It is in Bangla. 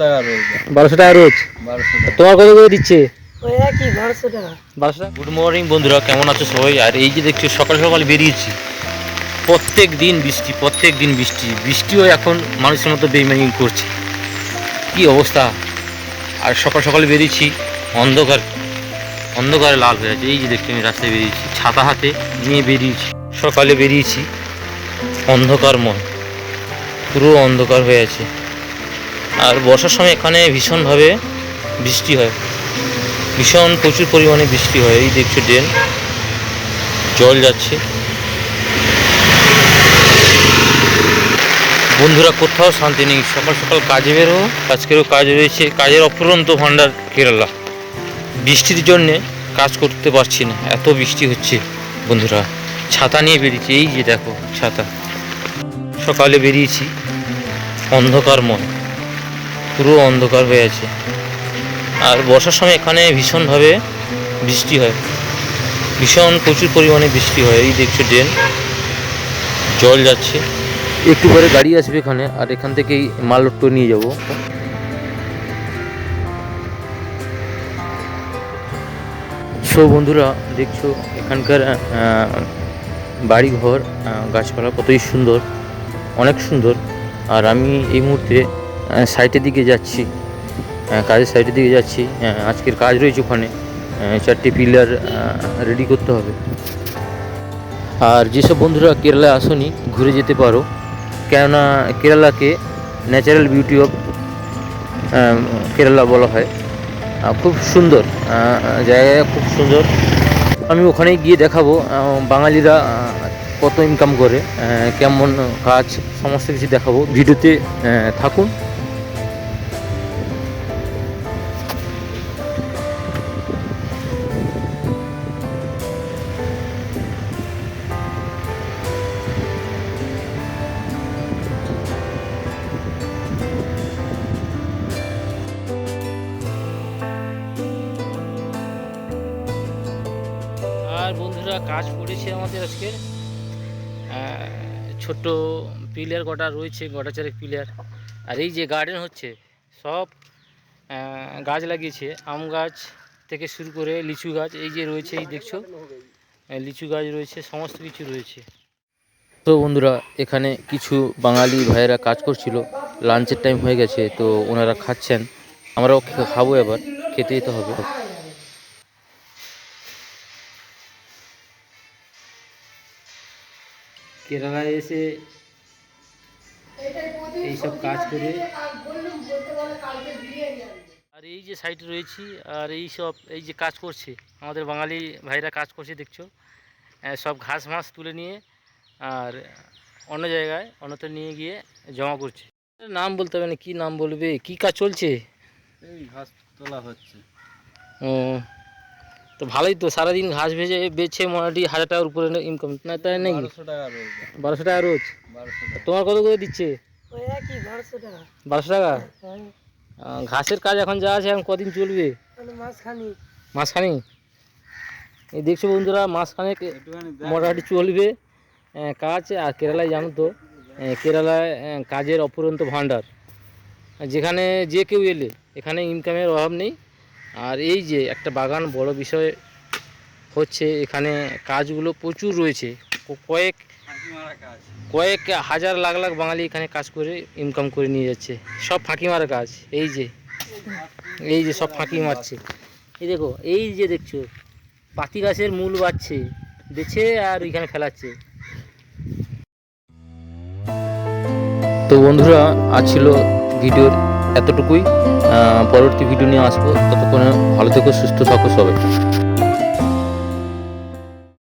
টাকা বারোশো টাকা রোজ? তোমার কত করে দিচ্ছে? গুড মর্নিং বন্ধুরা কেমন আছো সবাই? আর এই যে দেখছ সকাল সকাল বেরিয়েছি। প্রত্যেক দিন বৃষ্টি প্রত্যেক দিন বৃষ্টি। বৃষ্টিও এখন মানুষের মতো বেইমানি করছে। কি অবস্থা? আর সকাল সকাল বেরিয়েছি অন্ধকার অন্ধকারে লাল হয়ে আছে। এই যে দেখছি আমি রাস্তায় বেরিয়েছি। ছাতা হাতে নিয়ে বেরিয়েছি। সকালে বেরিয়েছি অন্ধকারময়। পুরো অন্ধকার হয়ে আছে। আর বর্ষার সময় এখানে ভীষণভাবে বৃষ্টি হয়। ভীষণ প্রচুর পরিমাণে বৃষ্টি হয়, এই দেখছ ড্রেন। জল যাচ্ছে। বন্ধুরা, কোথাও শান্তি নেই। সকাল সকাল কাজে বেরো, আজকেরও কাজ রয়েছে। কাজের অফুরন্ত ভাণ্ডার কেরালা। বৃষ্টির জন্যে কাজ করতে পারছি না। এত বৃষ্টি হচ্ছে, বন্ধুরা। ছাতা নিয়ে বেরিয়েছি। এই যে দেখো, ছাতা। সকালে বেরিয়েছি। অন্ধকার অন্ধকারময়। পুরো অন্ধকার হয়ে আছে। আর বর্ষার সময় এখানে ভীষণভাবে বৃষ্টি হয়। ভীষণ প্রচুর পরিমাণে বৃষ্টি হয়। এই দেখছ ড্রেন। জল যাচ্ছে। একটু পরে গাড়ি আসবে এখানে। আর এখান থেকেই মাল নিয়ে যাব। সো বন্ধুরা, দেখছ এখানকার বাড়িঘর গাছপালা কতই সুন্দর, অনেক সুন্দর। আর আমি এই মুহূর্তে সাইটের দিকে যাচ্ছি। কাজের সাইটের দিকে যাচ্ছি। আজকের কাজ রয়েছে ওখানে। চারটি পিলার রেডি করতে হবে। আর যেসব বন্ধুরা কেরালায় আসনি, ঘুরে যেতে পারো। কেননা কেরালাকে ন্যাচারাল বিউটি অফ কেরালা বলা হয়। খুব সুন্দর। জায়গা খুব সুন্দর। আমি ওখানে গিয়ে দেখাবো বাঙালিরা কত ইনকাম করে কেমন কাজ, সমস্ত কিছু দেখাবো। ভিডিওতে থাকুন। আর বন্ধুরা, কাজ পড়েছে আমাদের আজকে। ছোট্ট পিলার কটা রয়েছে গোটা চারেক পিলার। আর এই যে গার্ডেন হচ্ছে, সব গাছ লাগিয়েছে। আম গাছ থেকে শুরু করে লিচু গাছ, এই যে রয়েছে, এই দেখছ? লিচু গাছ রয়েছে, সমস্ত কিছু রয়েছে। তো বন্ধুরা, এখানে কিছু বাঙালি ভাইয়েরা কাজ করছিল লাঞ্চের টাইম হয়ে গেছে, তো ওনারা খাচ্ছেন। আমরাও খাব এবার, খেতেই তো হবে। কেরালায় এসে এইসব কাজ করে। আর এই যে সাইডে রয়েছি আর এই সব এই যে কাজ করছে আমাদের বাঙালি ভাইরা কাজ করছে দেখছ? সব ঘাস মাছ তুলে নিয়ে আর অন্য জায়গায় অন্যত্র নিয়ে গিয়ে জমা করছে। নাম বলতে হবে না কী নাম বলবে? কী কাজ চলছে? এই ঘাস তোলা হচ্ছে। ও তো ভালোই তো সারাদিন ঘাস ভেজে বেছে মোটামুটি হাজার টাকার উপরে ইনকাম না তাই নেই? বারোশো টাকা রোজ। তোমার কত করে দিচ্ছে? বারোশো টাকা। হ্যাঁ। ঘাসের কাজ এখন যা আছে এখন কদিন চলবে? মাঝখানি মাসখানি। এই দেখছ বন্ধুরা মাসখানে একটুখানি মোটামুটি চলবে কাজ। আর কেরালায় জানো তো কেরালায় কাজের অপুরন্ত ভাণ্ডার। যেখানে যে কেউ এলে এখানে ইনকামের অভাব নেই। আর এই যে একটা বাগান বড় বিষয় হচ্ছে এখানে কাজগুলো প্রচুর রয়েছে। কয়েক কয়েক হাজার লাখ লাখ বাঙালি এখানে কাজ করে ইনকাম করে নিয়ে যাচ্ছে। সব ফাঁকি মারা কাজ এই যে। এই যে সব ফাঁকি মারছে। এই দেখো এই যে দেখছ পাতি গাছের মূল বাচ্ছে বেছে আর ওইখানে ফেলাচ্ছে। তো বন্ধুরা আজ ছিল ভিডিওর এতটুকুই পরবর্তী ভিডিও নিয়ে আসব। ততক্ষণে ভালো থেকো সুস্থ থাকো সবাই।